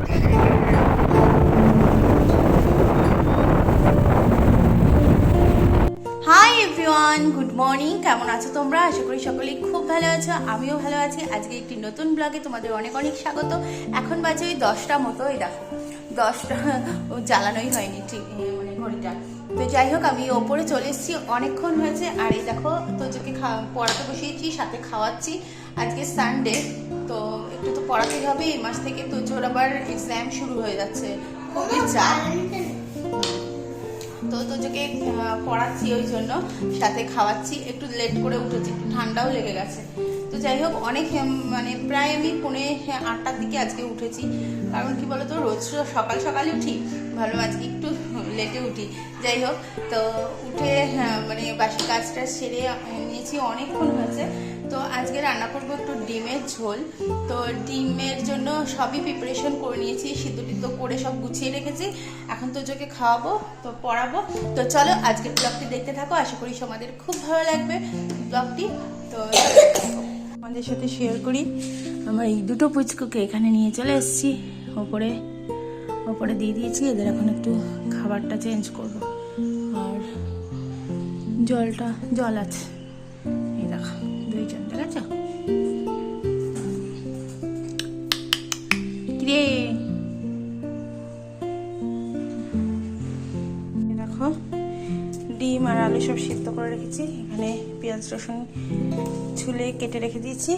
Hi good morning কেমন আছো তোমরা? আশা করি সকলেই খুব ভালো আছো, আমিও ভালো আছি। আজকে একটি নতুন ব্লগে তোমাদের অনেক অনেক স্বাগত। এখন বাজে ওই দশটা মতো ওই দেখো, দশটা জ্বালানোই হয়নি ঠিক মানে ঘড়িটা। তো যাই হোক, আমি ওপরে চলে এসেছি, অনেকক্ষণ হয়েছে, আর এই দেখো তোজোকে খা- পড়াতে বসিয়েছি, সাথে খাওয়াচ্ছি। আজকে সানডে তো একটু তো পড়াতেই হবে এই মাস থেকে তো তোজোর আবার এক্সাম শুরু হয়ে যাচ্ছে। খুবই চাপ তো তোজোকে পড়াচ্ছি ওই জন্য সাথে খাওয়াচ্ছি একটু লেট করে উঠেছি একটু ঠান্ডাও লেগে গেছে। তো যাই হোক অনেক মানে প্রায় আমি পৌনে আটটার দিকে আজকে উঠেছি। কারণ কি বলতো রোজ সকাল সকালে উঠি ভালো আজকে একটু লেটে উঠি। যাই হোক তো উঠে হ্যাঁ, মানে বাসি কাজটা সেরে নিয়েছি অনেকক্ষণ হয়েছে। তো আজকে রান্না করব একটু ডিমের ঝোল। তো ডিমের জন্য সবই প্রিপারেশন করে নিয়েছি সিদ্ধ টিদ্ধ করে সব গুছিয়ে রেখেছি। এখন তো যোকে খাওয়াবো, তো পড়াবো। তো চলো আজকের ব্লগটি দেখতে থাকো, আশা করি তোমাদের খুব ভালো লাগবে ব্লগটি তো আমাদের সাথে শেয়ার করি, আমার এই দুটো পুচকুকে এখানে নিয়ে চলে এসেছি। ওপরে ওপরে দিয়ে দিয়েছি, এদের এখন একটু খাবারটা চেঞ্জ করব। আর জলটা, জল আছে। এই দেখো, ডিম আর আলু সব সিদ্ধ করে রেখেছি। এখানে পেঁয়াজ, রসুন ছুলে কেটে রেখে দিয়েছি।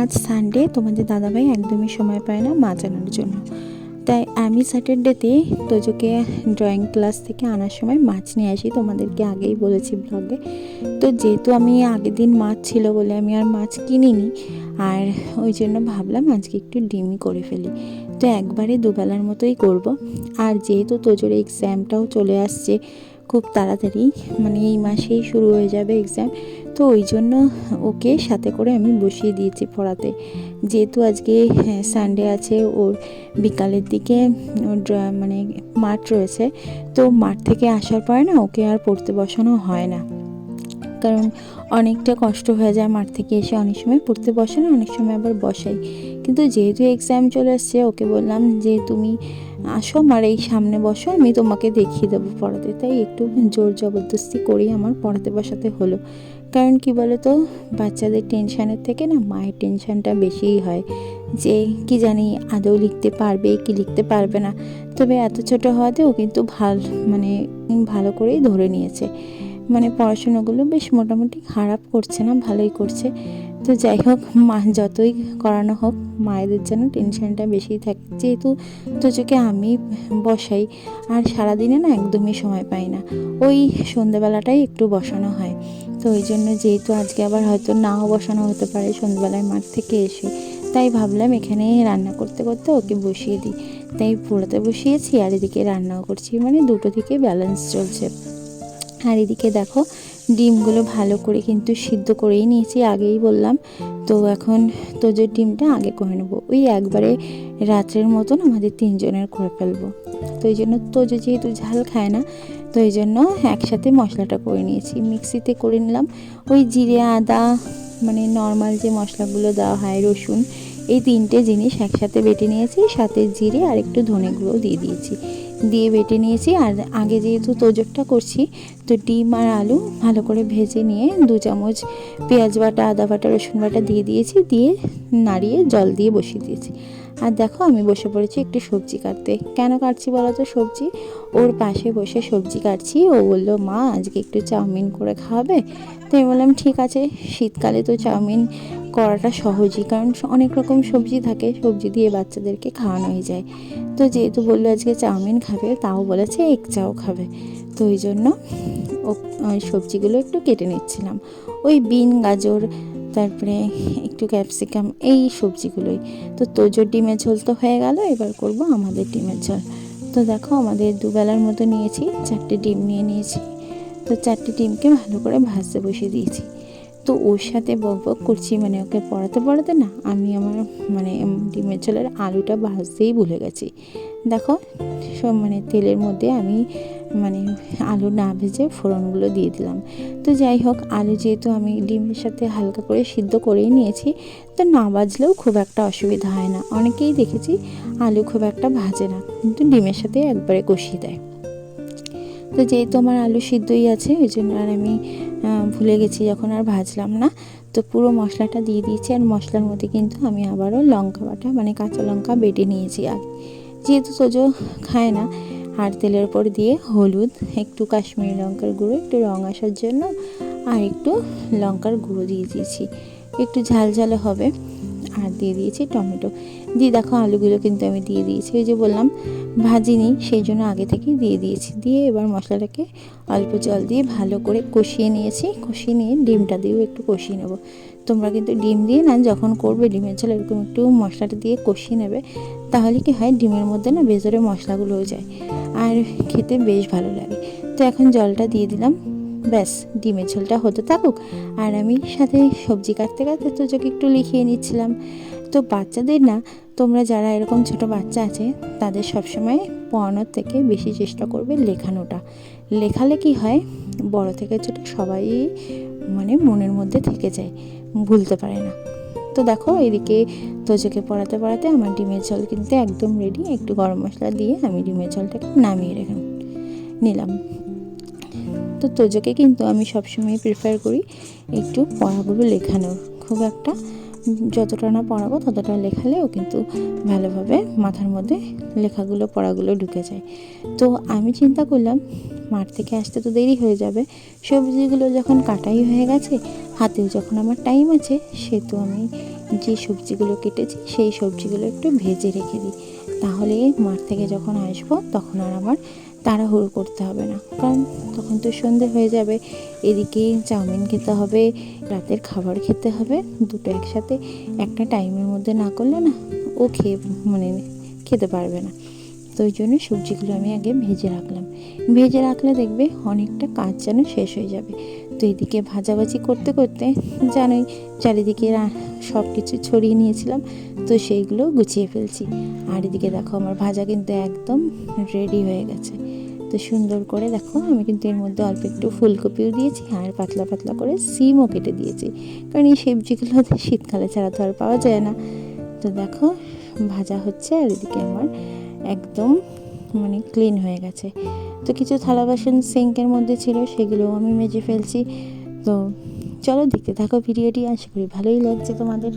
আজ সানডে তোমাদের দাদাভাই একদমই সময় পায় না মাছ আনার জন্য। তাই আমি স্যাটারডেতে তোজোকে ড্রয়িং ক্লাস থেকে আনার সময় মাছ নিয়ে আসি। তোমাদেরকে আগেই বলেছি ব্লগে তো যেহেতু আমি আগের দিন মাছ ছিল বলে আমি আর মাছ কিনিনি, আর ওই জন্য ভাবলাম আজকে একটু ডিমই করে ফেলি। তো একবারে দুবেলার মতোই করব। আর যেহেতু তোজোর এক্সামটাও চলে আসছে, খুব তাড়াতাড়ি মানে এই মাসেই শুরু হয়ে যাবে এক্সাম তো ওই জন্য ওকে সাথে করে আমি বসিয়ে দিয়েছি পড়াতে। যেহেতু আজকে সানডে আছে, ওর বিকালের দিকে ওর মানে মাঠ রয়েছে, তো মাঠ থেকে আসার পরে না ওকে আর পড়তে বসানো হয় না। কারণ অনেকটা কষ্ট হয়ে যায় মাঠ থেকে এসে। অনেক সময় পড়তে বসে না, অনেক সময় আবার বসাই। কিন্তু যেহেতু এক্সাম চলে আসছে, ওকে বললাম যে, তুমি আসো আমার এই সামনে বসো, আমি তোমাকে দেখিয়ে দেবো পড়াতে। তাই একটু জোর জবরদস্তি করেই আমার পড়াতে বসাতে হলো। কারণ কি বলো তো বাচ্চাদের টেনশানের থেকে না মায়ের টেনশানটা বেশিই হয়। যে কি জানি আদৌ লিখতে পারবে, কি লিখতে পারবে না। তবে এত ছোট হওয়াতেও কিন্তু ভালো মানে ভালো করেই ধরে নিয়েছে। মানে পড়াশুনোগুলো বেশ মোটামুটি খারাপ করছে না, ভালোই করছে। তো যাই হোক, মা যতই করানো হোক, মায়েদের যেন টেনশানটা বেশিই থাকে। যেহেতু তোজোকে আমি বসাই, আর সারাদিনে না একদমই সময় পাই না। ওই সন্ধ্যেবেলাটাই একটু বসানো হয়। তো ওই জন্য যেহেতু আজকে আবার হয়তো নাও বসানো হতে পারে সন্ধ্যেবেলায় মাঠ থেকে এসে, তাই ভাবলাম এখানে রান্না করতে করতে ওকে বসিয়ে দিই। তাই পড়াতে বসিয়েছি আর এদিকে রান্নাও করছি মানে দুটো থেকে ব্যালেন্স চলছে। আর এদিকে দেখো, ডিমগুলো ভালো করে কিন্তু সিদ্ধ করেই নিয়েছি, আগেই বললাম। তো এখন তোজোর ডিমটা আগে করে নেব। ওই একবারে রাত্রের মতন আমাদের তিনজনের করে ফেলব। তো এই জন্য তোজো যেহেতু ঝাল খায় না তো এই জন্য একসাথে মশলাটা করে নিয়েছি। মিক্সিতে করে নিলাম। ওই জিরে, আদা মানে নর্মাল যে মশলাগুলো দেওয়া হয়, রসুন, এই তিনটে জিনিস একসাথে বেটে নিয়েছি। সাথে জিরে আর একটু ধনে গুঁড়ো দিয়ে দিয়েছি। দিয়ে বেটে নিয়েছি আর আগে যেহেতু তোজোরটা করছি, তো ডিম আর আলু ভালো করে ভেজে নিয়ে দু চামচ পেঁয়াজ বাটা, আদা বাটা, রসুন বাটা দিয়ে দিয়েছি। দিয়ে নাড়িয়ে জল দিয়ে বসিয়ে দিয়েছি। আর দেখো আমি বসে পড়েছি একটু সবজি কাটতে। কেন কাটছি বলো তো সবজি? ওর পাশে বসে সবজি কাটছি। ও বলল, মা, আজকে একটু চাউমিন করে খাওয়াবে? তো আমি বললাম, ঠিক আছে, শীতকালে তো চাউমিন করাটা সহজই, কারণ অনেক রকম সবজি থাকে, সবজি দিয়ে বাচ্চাদেরকে খাওয়ানোই যায়। তো যেহেতু বলল আজকে চাউমিন খাবে, তাও বলেছে এক চাও খাবে। তো ওই জন্য ও সবজিগুলো একটু কেটে নিচ্ছিলাম। ওই বিন, গাজর তারপরে একটু ক্যাপসিকাম, এই সবজিগুলোই। তো তোজোর ডিমের ঝোল তো হয়ে গেল, এবার করব আমাদের ডিমের ঝোল। তো দেখো আমাদের দুবেলার মতো নিয়েছি, চারটে ডিম নিয়ে নিয়েছি। তো চারটে ডিমকে ভালো করে ভাজতে বসিয়ে দিয়েছি। তো ওর সাথে বক বক করছি মানে ওকে পড়াতে পড়াতে না, আমি আমার মানে ডিমের ঝোলের আলুটা ভাজতেই ভুলে গেছি। দেখো, সব মানে তেলের মধ্যে আমি মানে আলু না ভেজে ফোড়নগুলো দিয়ে দিলাম। তো যাই হোক, আলু যেহেতু আমি ডিমের সাথে হালকা করে সিদ্ধ করেই নিয়েছি, তো না বাজলেও খুব একটা অসুবিধা হয় না। অনেকেই দেখেছি আলু খুব একটা ভাজে না, কিন্তু ডিমের সাথে একবারে কষিয়ে দেয়। তো যেহেতু আমার আলু সিদ্ধই আছে, ওই জন্য আর আমি ভুলে গেছি যখন আর ভাজলাম না। তো পুরো মশলাটা দিয়ে দিয়েছি, আর মশলার মধ্যে কিন্তু আমি আবারও লঙ্কা বাটা মানে কাঁচা লঙ্কা বেটে নিয়েছি। আর যেহেতু তোজো খায় না আর তেলের উপর দিয়ে হলুদ, একটু কাশ্মীরি লঙ্কার গুঁড়ো, একটু রং আসার জন্য আর একটু লঙ্কার গুঁড়ো দিয়ে দিয়েছি। একটু ঝাল ঝালে হবে। আর দিয়ে দিয়েছি টমেটো। দিয়ে দেখো আলুগুলো কিন্তু আমি দিয়ে দিয়েছি। ওই যে বললাম ভাজিনি সেই জন্য আগে থেকেই দিয়ে দিয়েছি। দিয়ে এবার মশলাটাকে অল্প জল দিয়ে ভালো করে কষিয়ে নিয়েছি। কষিয়ে নিয়ে ডিমটা দিয়েও একটু কষিয়ে নেব। তোমরা কিন্তু ডিম দিয়ে না, যখন করবে ডিমের ঝোল এরকম একটু মশলাটা দিয়ে কষিয়ে নেবে, তাহলে কি হয়, ডিমের মধ্যে না ভেতরে মশলাগুলো হয়ে যায়। আর খেতে বেশ ভালো লাগে। তো এখন জলটা দিয়ে দিলাম। ব্যাস, ডিমের ঝোলটা হতে থাকুক। আর আমি সাথে সবজি কাটতে কাটতে তো চোখে একটু লিখিয়ে নিচ্ছিলাম। তো বাচ্চাদের না, তোমরা যারা এরকম ছোট বাচ্চা আছে, তাদের সবসময় পড়ানোর থেকে বেশি চেষ্টা করবে লেখানোটা। লেখালে কি হয়, বড় থেকে ছোট সবাই মানে মনের মধ্যে থেকে যায়, ভুলতে পারে না। তো দেখো, এদিকে তোজোকে পড়াতে পড়াতে আমার ডিমের ঝোল কিন্তু একদম রেডি একটু গরম মশলা দিয়ে আমি ডিমের ঝোলটাকে নামিয়ে রেখে নিলাম। তো তোজোকে কিন্তু আমি সবসময় প্রিফার করি একটু পড়াগুলো লেখানোর, খুব একটা যতটা না পড়াবো ততটা লেখালেও কিন্তু ভালোভাবে মাথার মধ্যে লেখাগুলো, পড়াগুলো ঢুকে যায়। তো আমি চিন্তা করলাম, মাঠ থেকে আসতে তো দেরি হয়ে যাবে। সবজিগুলো যখন কাটাই হয়ে গেছে, হাতেও যখন আমার টাইম আছে, সেহেতু আমি যে সবজিগুলো কেটেছি, সেই সবজিগুলো একটু ভেজে রেখে দিই। তাহলে মাঠ থেকে যখন আসব, তখন আর আমার তাড়াহুড়ো করতে হবে না। কারণ তখন তো সন্ধে হয়ে যাবে, এদিকে চাউমিন খেতে হবে, রাতের খাবার খেতে হবে, দুটো একসাথে একটা টাইমের মধ্যে না করলে না ও খেয়ে মানে খেতে পারবে না। তো ওই জন্য সবজিগুলো আমি আগে ভেজে রাখলাম। ভেজে রাখলে দেখবে অনেকটা কাজ যেন শেষ হয়ে যাবে। তো এদিকে ভাজাভাজি করতে করতে জানোই চারিদিকে সব কিছু ছড়িয়ে নিয়েছিলাম, তো সেইগুলো গুছিয়ে ফেলছি। আর এদিকে দেখো আমার ভাজা কিন্তু একদম রেডি হয়ে গেছে। তো সুন্দর করে দেখো আমি কিন্তু এর মধ্যে অল্প একটু ফুলকপিও দিয়েছি আর পাতলা পাতলা করে সিমও কেটে দিয়েছি। কারণ এই সবজিগুলো শীতকালে ছাড়া তো আর পাওয়া যায় না। তো দেখো ভাজা হচ্ছে আর এদিকে আমার একদম মানে ক্লিন হয়ে গেছে। তো কিছু থালা বাসন সিঙ্কের মধ্যে ছিল, সেগুলোও আমি মেজে ফেলছি। তো চলো দেখতে থাকো ভিডিওটি, আশা করি ভালোই লাগছে তোমাদের।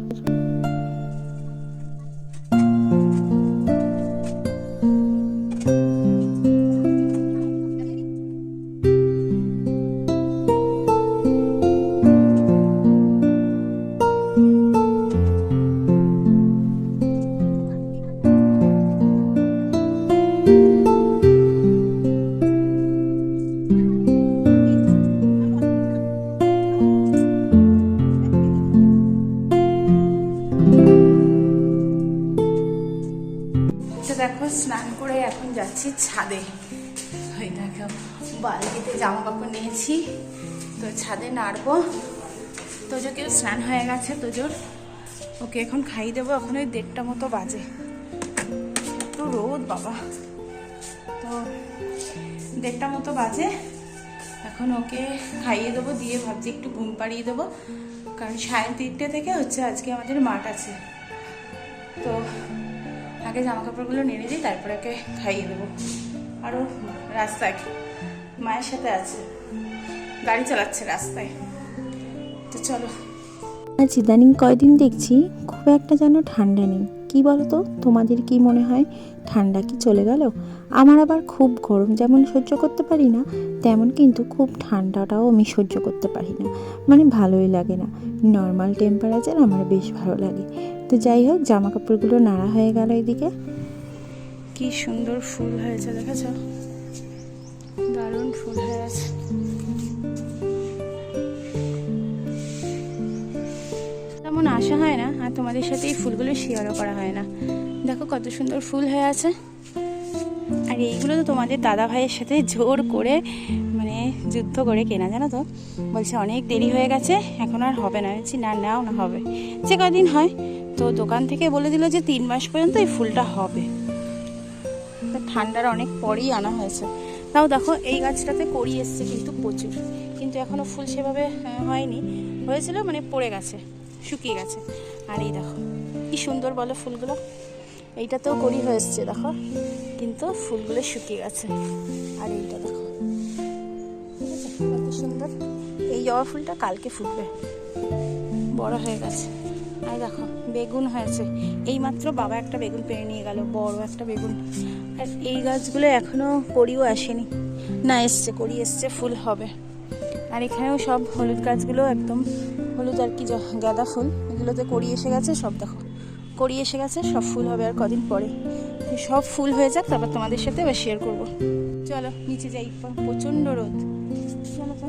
স্নান করে এখন যাচ্ছি ছাদে। ওই দেখো, বালতিতে জামা কাপড় নিয়েছি, তো ছাদে নাড়বো। তোজোকেও স্নান হয়ে গেছে তোজোর। ওকে এখন খাইয়ে দেবো, এখন ওই দেড়টা মতো বাজে। একটু রোদ, বাবা। তো দেড়টা মতো বাজে। এখন ওকে খাইয়ে দেবো, দিয়ে ভাবছি একটু ঘুম পাড়িয়ে দেবো। কারণ সাড়ে তিনটে থেকে হচ্ছে, আজকে আমাদের মাঠ আছে। তো আগে জামা কাপড়গুলো নেড়ে দিই তারপরে ওকে খাইয়ে দেবো। আরও রাস্তায় মায়ের সাথে আছে। গাড়ি চালাচ্ছে রাস্তায়। তো চলো। আজ ইদানিং কয়দিন দেখছি, খুব একটা যেন ঠান্ডা নেই। কি বলো তো তোমাদের কি মনে হয়, ঠান্ডা কি চলে গেল? আমার আবার খুব গরম, যেমন সহ্য করতে পারি না, তেমন কিন্তু খুব ঠান্ডাটাও আমি সহ্য করতে পারি না। মানে ভালোই লাগে না। নর্মাল টেম্পারেচার আমার বেশ ভালো লাগে। তো যাই হোক জামা কাপড়গুলো নাড়া হয়ে গেল এদিকে। কি সুন্দর ফুল হয়েছে, দেখেছ? দারুণ ফুল হয়ে আছে। তেমন আসা হয় না, আর তোমাদের সাথে এই ফুলগুলো শেয়ারও করা হয় না। দেখো কত সুন্দর ফুল হয়ে আছে। আর এইগুলো তো তোমাদের দাদা ভাইয়ের সাথে জোর করে মানে যুদ্ধ করে কেনা, জানো তো? বলছে অনেক দেরি হয়ে গেছে, এখন আর হবে না। বলছি, না, নাও না, হবে। যে কদিন হয় তো দোকান থেকে বলে দিল যে তিন মাস পর্যন্ত এই ফুলটা হবে। ঠান্ডার অনেক পরেই আনা হয়েছে। তাও দেখো, এই গাছটাতে কড়ি এসছে কিন্তু প্রচুর। কিন্তু এখনও ফুল সেভাবে হয়নি। হয়েছিল মানে পড়ে গেছে, শুকিয়ে গেছে। আর এই দেখো, কি সুন্দর বলো ফুলগুলো। এইটাতেও কড়ি হয়েছে দেখো। কিন্তু ফুলগুলো শুকিয়ে গেছে। আর এইটা দেখো কত সুন্দর। এই জবা ফুলটা কালকে ফুটবে। বড় হয়ে গেছে। আর দেখো, বেগুন হয়েছে। এইমাত্র বাবা একটা বেগুন পেরে নিয়ে গেল, বড় একটা বেগুন। আর এই গাছগুলো এখনও করিও আসেনি। না, এসছে, করি এসছে, ফুল হবে। আর এখানেও সব হলুদ গাছগুলো একদম হলুদ আর কি গাঁদা ফুল। এগুলোতে করি এসে গেছে, সব দেখো। করি এসে গেছে, সব ফুল হবে আর কদিন পরে। সব ফুল হয়ে যাক, তারপর তোমাদের সাথে এবার শেয়ার করব। চলো, নিচে যাই, প্রচণ্ড রোদ। চলো তো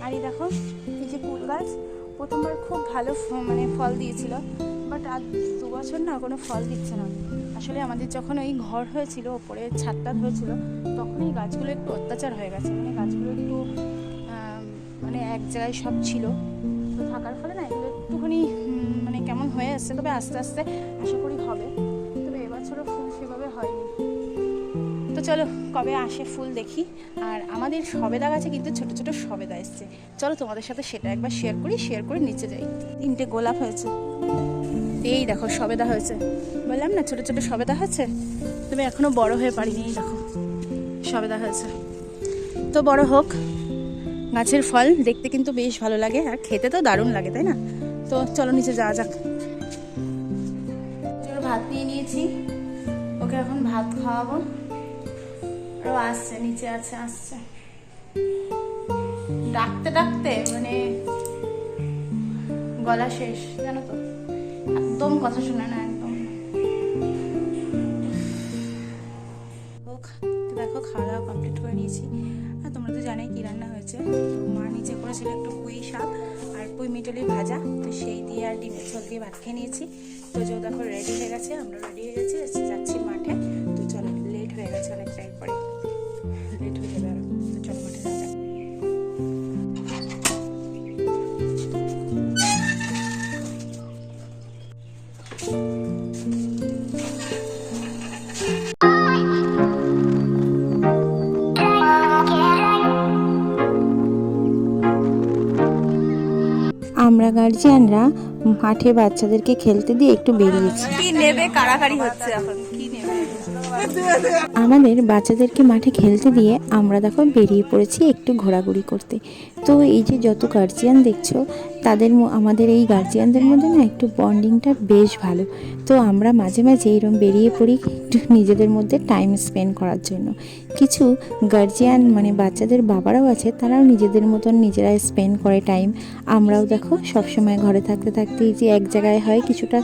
আর দেখো, এই যে কুল গাছ প্রথমবার খুব ভালো মানে ফল দিয়েছিল বাট আর দু বছর না কোনো ফল দিচ্ছে না। আসলে আমাদের যখন ওই ঘর হয়েছিল, ওপরে ছাদটা হয়েছিল তখন এই গাছগুলো একটু অত্যাচার হয়ে গেছে। মানে গাছগুলো একটু মানে এক জায়গায় সব ছিল। তো থাকার ফলে না এগুলো একটুখানি মানে কেমন হয়ে আসছে, তবে আস্তে আস্তে আশা চলো, কবে আসে ফুল দেখি। আর আমাদের সবেদা গাছে কিন্তু ছোট ছোট সবেদা এসছে। চলো তোমাদের সাথে সেটা একবার শেয়ার করি শেয়ার করে নিচে যাই। তিনটে গোলাপ হয়েছে। এই দেখো, সবেদা হয়েছে। বললাম না, ছোট ছোট সবেদা হয়েছে? তুমি এখনও বড় হয়ে পারিনি, এই দেখো, সবেদা হয়েছে। তো বড় হোক, গাছের ফল দেখতে কিন্তু বেশ ভালো লাগে, আর খেতে তো দারুণ লাগে, তাই না? তো চলো নিচে যাওয়া যাক। ভাত নিয়ে নিয়েছি, ওকে এখন ভাত খাওয়াবো। ও আসছে, নিচে আছে, আসছে। ডাকতে ডাকতে মানে গলা শেষ, জানো তো? একদম কথা শুনে না, একদম। দেখো খাওয়া দাওয়া কমপ্লিট করে নিয়েছি। আর তোমরা তো জানোই কি রান্না হয়েছে। মা নিচে করেছিল একটু পুঁই শাক আর পুঁই মিটলি ভাজা। তো সেই দিয়ে আর ডিমের ঝোল দিয়ে ভাত খেয়ে নিয়েছি। তো যে দেখো রেডি হয়ে গেছে, আমরা রেডি হয়ে গেছি যাচ্ছি মাঠে। আমরা গার্জিয়ানরা মাঠে বাচ্চাদেরকে খেলতে দিয়ে একটু বেরিয়েছি। কি নেবে কারাকারি হচ্ছে এখন কি নেবে? আমাদের বাচ্চাদেরকে মাঠে খেলতে দিয়ে আমরা দেখো বেরিয়ে পড়েছি একটু ঘোরাঘুরি করতে। তো এই যে যত গার্জিয়ান দেখছ তাদের আমাদের এই গার্জিয়ানদের মধ্যে না একটু বন্ডিংটা বেশ ভালো। তো আমরা মাঝে মাঝে এরকম বেরিয়ে পড়ি একটু নিজেদের মধ্যে টাইম স্পেন্ড করার জন্য। কিছু গার্জিয়ান মানে বাচ্চাদের বাবারাও আছে তারাও নিজেদের মতন নিজেরা স্পেন্ড করে টাইম আমরাও দেখো সবসময় ঘরে থাকতে থাকতে যে এক জায়গায় হয় কিছুটা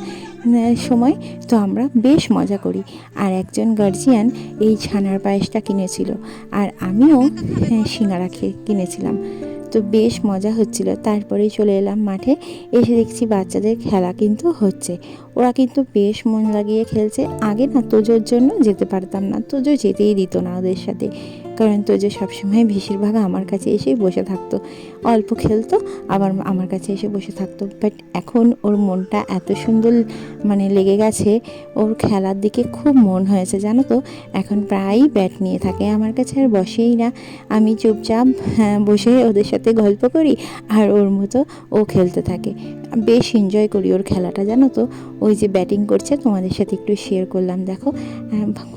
সময় তো আমরা বেশ মজা করি। আর একজন গার্জিয়ান এই ছানার পায়েসটা কিনেছিল। আর আমিও হ্যাঁ, সিঙ্গারা খেয়ে কিনেছিলাম। তো বেশ মজা হচ্ছিল। তারপরেই চলে এলাম মাঠে। এসে দেখছি বাচ্চাদের খেলা কিন্তু হচ্ছে। ওরা কিন্তু বেশ মন লাগিয়ে খেলছে। আগে না তোজোর জন্য যেতে পারতাম না। তোজো যেতেই দিত না ওদের সাথে। কারণ তোজো সবসময় বেশিরভাগ আমার কাছে এসেই বসে থাকতো। অল্প খেলতো আবার আমার কাছে এসে বসে থাকতো। বাট এখন ওর মনটা এত সুন্দর মানে লেগে গেছে ওর খেলার দিকে খুব মন হয়েছে জানো তো? এখন প্রায়ই ব্যাট নিয়ে থাকে আমার কাছে আর বসেই না। আমি চুপচাপ হ্যাঁ, বসে ওদের সাথে গল্প করি আর ওর মতো ও খেলতে থাকে। বেশ এনজয় করি ওর খেলাটা, জানো তো? ওই যে ব্যাটিং করছে, তোমাদের সাথে একটু শেয়ার করলাম, দেখো।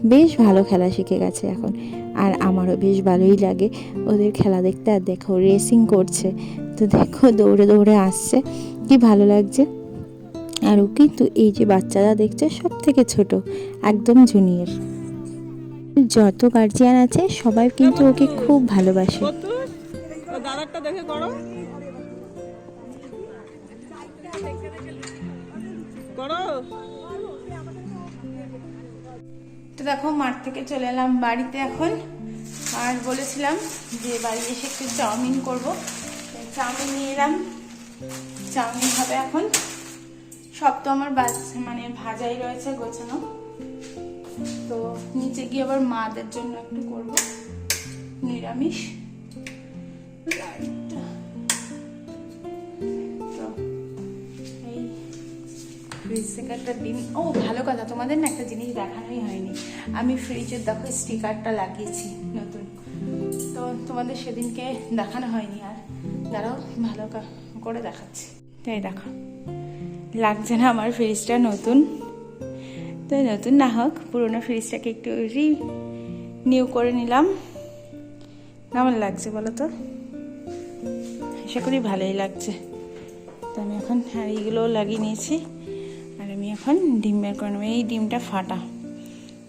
বেশ ভালো খেলা শিখে গেছে এখন। আর আমারও বেশ ভালোই লাগে ওদের খেলা দেখতে। আর দেখো রেসিং করছে। তো দেখো, দৌড়ে দৌড়ে আসছে। কি ভালো লাগছে। আর ও কিন্তু এই যে বাচ্চারা দেখছে সব থেকে ছোট, একদম জুনিয়র যত গার্জিয়ান আছে, সবাই কিন্তু ওকে খুব ভালোবাসে। দেখে করো। করো। তো দেখো, মাঠ থেকে চলে এলাম বাড়িতে এখন। আর বলেছিলাম যে বাড়ি এসে একটু চাউমিন করব। চাউমিন নিয়ে এলাম। চাউমিন হবে এখন। সব তো আমার মানে ভাজাই রয়েছে গোছানো। তো নিচে গিয়ে আবার মাদের জন্য একটু করব। নিরামিষ। ফ্রিজ ডিম ও, ভালো কথা, তোমাদের না একটা জিনিস দেখানোই হয়নি। আমি ফ্রিজের দেখো স্টিকারটা লাগিয়েছি নতুন। তো তোমাদের সেদিনকে দেখানো হয়নি আর। দাঁড়াও, ভালো করে দেখাচ্ছি। তাই দেখো, লাগছে না আমার ফ্রিজটা নতুন। তো নতুন না হোক, পুরোনো ফ্রিজটাকে একটু রি নিউ করে নিলাম। কেমন লাগছে বলো তো? আশা করি ভালোই লাগছে। তো আমি এখন হাঁড়িগুলোও লাগিয়ে নিয়েছি। এখন ডিম বের করে নেব। এই ডিমটা ফাটা।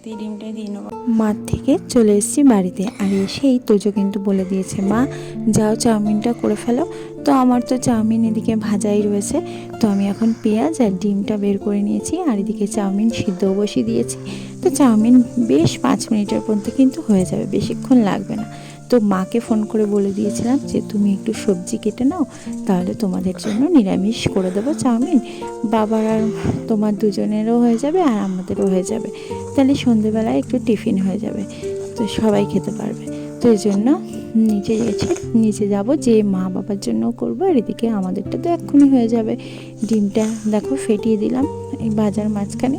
এই ডিমটাই দিয়ে নেব। মাঠ থেকে চলে এসেছি বাড়িতে। আর এসেই তোজো কিন্তু বলে দিয়েছে, মা, যাও চাউমিনটা করে ফেলো। তো আমার তো চাউমিন এদিকে ভাজাই রয়েছে। তো আমি এখন পেঁয়াজ আর ডিমটা বের করে নিয়েছি। আর এদিকে চাউমিন সিদ্ধও বসিয়ে দিয়েছি। তো চাউমিন বেশ পাঁচ মিনিটের মধ্যে কিন্তু হয়ে যাবে। বেশিক্ষণ লাগবে না। তো মাকে ফোন করে বলে দিয়েছিলাম যে, তুমি একটু সবজি কেটে নাও, তাহলে তোমাদের জন্য নিরামিষ করে দেবো চাউমিন। বাবার আর তোমার দুজনেরও হয়ে যাবে আর আমাদেরও হয়ে যাবে। তাহলে সন্ধেবেলায় একটু টিফিন হয়ে যাবে, তো সবাই খেতে পারবে। তো এই জন্য নিচে গেছি নিচে যাব, যে মা বাবার জন্য করব, আর এদিকে আমাদেরটা তো এক্ষুনি হয়ে যাবে। ডিমটা দেখো ফেটিয়ে দিলাম, এই বাজার মাঝখানে,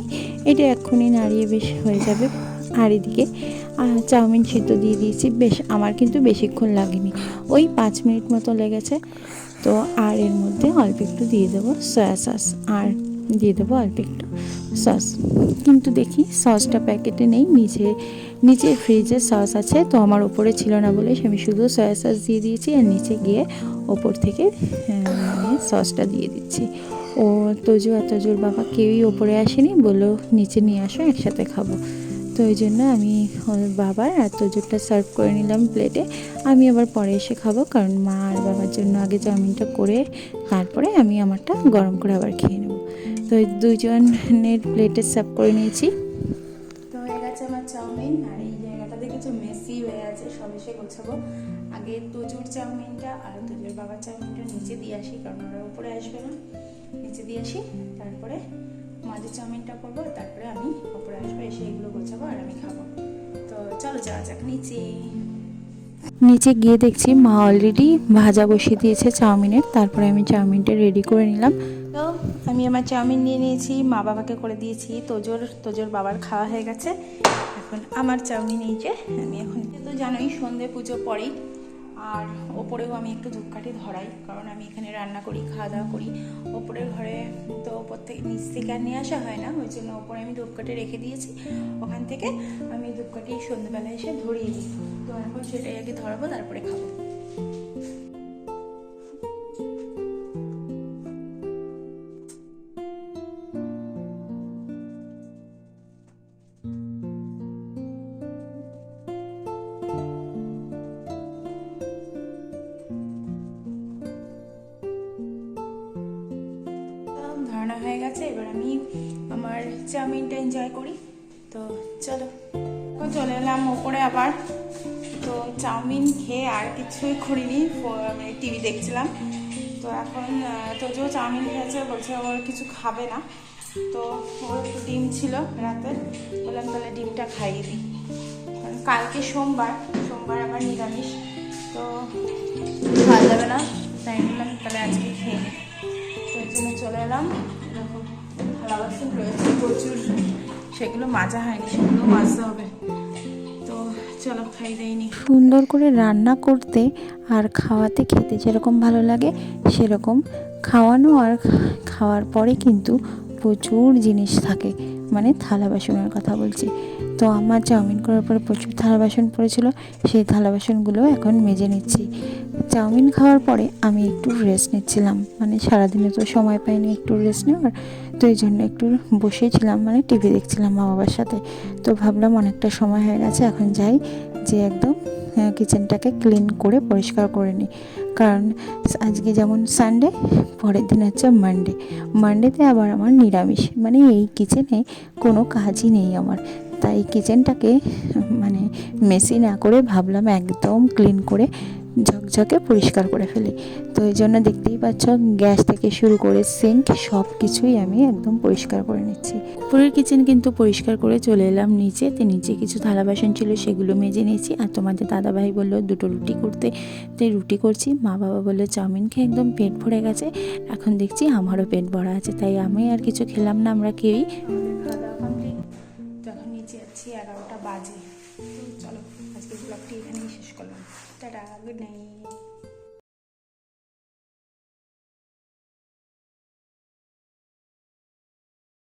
এটা এক্ষুনি নাড়িয়ে বেশ হয়ে যাবে। আর এদিকে আহ, চাউমিন সিদ্ধ দিয়ে দিয়েছি। বেশ আমার কিন্তু বেশিক্ষণ লাগেনি। ওই পাঁচ মিনিট মতো লেগেছে। তো আর এর মধ্যে অল্প একটু দিয়ে দেবো সয়া সস। আর দিয়ে দেবো অল্প একটু সস। কিন্তু দেখি সসটা প্যাকেটে নেই নিচে নিচে ফ্রিজে সস আছে। তো আমার ওপরে ছিল না বলে আমি শুধু সয়া সস দিয়ে দিয়েছি আর নিচে গিয়ে ওপর থেকে মানে সসটা দিয়ে দিচ্ছি। ও তোজো আর তোজোর বাবা কেউই ওপরে আসেনি বলল নিচে নিয়ে আসো একসাথে খাব। তো ওই জন্য আমি বাবার আর তোজোরটা সার্ভ করে নিলাম প্লেটে আমি আবার পরে এসে খাব, কারণ মা আর বাবার জন্য আগে চাউমিনটা করে তারপরে আমি আমারটা গরম করে আবার খেয়ে নেব। তো এই দুজনের প্লেটে সার্ভ করে নিয়েছি। তো হয়ে গেছে আমার চাউমিন, আর এই জায়গাটা দেখেছ মেসি হয়ে আছে, সব এসে গোছাবো। আগে তোজুর চাউমিনটা আর তোজুর বাবার চাউমিনটা নিচে দিয়ে আসি, কারণ ওরা উপরে আসবে না। নিচে দিয়ে আসি, তারপরে মাঝে চাউমিনটা করব তারপরে আমি উপরে আসব এসে এগুলো গোছাবো আর আমি খাব। তো চলো যাওয়া যাক নিচে। নিচে গিয়ে দেখছি মা অলরেডি ভাজা বসিয়ে দিয়েছে চাউমিনের তারপরে আমি চাউমিনটা রেডি করে নিলাম। তো আমি আমার চাউমিন নিয়ে নিয়েছি মা বাবাকে করে দিয়েছি তোজোর তোজোর বাবার খাওয়া হয়ে গেছে। এখন আমার চাউমিন এই যে আমি এখন তো জানোই সন্ধে পুজো পরেই আর ওপরেও আমি একটু ধূপকাঠি ধরাই, কারণ আমি এখানে রান্না করি খাওয়া দাওয়া করি। ওপরের ঘরে তো ওপর থেকে নিচ থেকে আর নিয়ে আসা হয় না, ওই জন্য ওপরে আমি ধূপকাঠি রেখে দিয়েছি। ওখান থেকে আমি ধূপকাঠি সন্ধ্যেবেলা এসে ধরিয়ে দিই। তো এখন সেটাই আগে ধরাবো, তারপরে খাব। করিনি মানে টিভি দেখছিলাম। তো এখন আহ, তোজো চাউমিন খেয়েছে বলছে ওর কিছু খাবে না। তো ওর ডিম ছিল রাতে বললাম তাহলে ডিমটা খাইয়ে দিই। কালকে সোমবার সোমবার আবার নিরামিষ তো খাওয়া যাবে না তাই বললাম তাহলে আজকে খেয়ে নিই। তো এই জন্য চলে এলাম। এরকম থালা রয়েছে প্রচুর। সেগুলো মাজা হয়নি সেগুলো মাজতে হবে। তো চলো, খাই দেয়নি সুন্দর করে রান্না করতে আর খাওয়াতে খেতে যেরকম ভালো লাগে, সেরকম খাওয়ানো আর খাওয়ার পরে কিন্তু প্রচুর জিনিস থাকে মানে থালা বাসনের কথা বলছি। তো আমার চাউমিন করার পরে প্রচুর থালা বাসন পড়েছিল, সেই থালা বাসনগুলো এখন মেজে নিচ্ছি। চাউমিন খাওয়ার পরে আমি একটু রেস্ট নিচ্ছিলাম মানে সারাদিনে তো সময় পাইনি একটু রেস্ট নেওয়ার, তো এই জন্য একটু বসেছিলাম মানে টিভি দেখছিলাম মা বাবার সাথে। তো ভাবলাম অনেকটা সময় হয়ে গেছে, এখন যাই, যে একদম কিচেনটাকে ক্লিন করে পরিষ্কার করে নিই। কারণ আজকে যেমন সানডে পরের দিন হচ্ছে মানডে মানডেতে আবার আমার নিরামিষ। মানে এই কিচেনে কোনো কাজই নেই আমার। তাই কিচেনটাকে মানে মেসি না করে ভাবলাম একদম ক্লিন করে ঝকঝকে পরিষ্কার করে ফেলি। তো এই জন্য দেখতেই পাচ্ছ গ্যাস থেকে শুরু করে সিঙ্ক সব কিছুই আমি একদম পরিষ্কার করে নিচ্ছি। উপরের কিচেন কিন্তু পরিষ্কার করে চলে এলাম নিচে। তো নিচে কিছু থালা বাসন ছিল, সেগুলো মেজে নিয়েছি। আর তোমাদের দাদাভাই বলল, দুটো রুটি করতে। তাই রুটি করছি। মা বাবা বলল, চাউমিন খেয়ে একদম পেট ভরে গেছে। এখন দেখছি আমারও পেট ভরা আছে, তাই আমি আর কিছু খেলাম না, আমরা কেউই।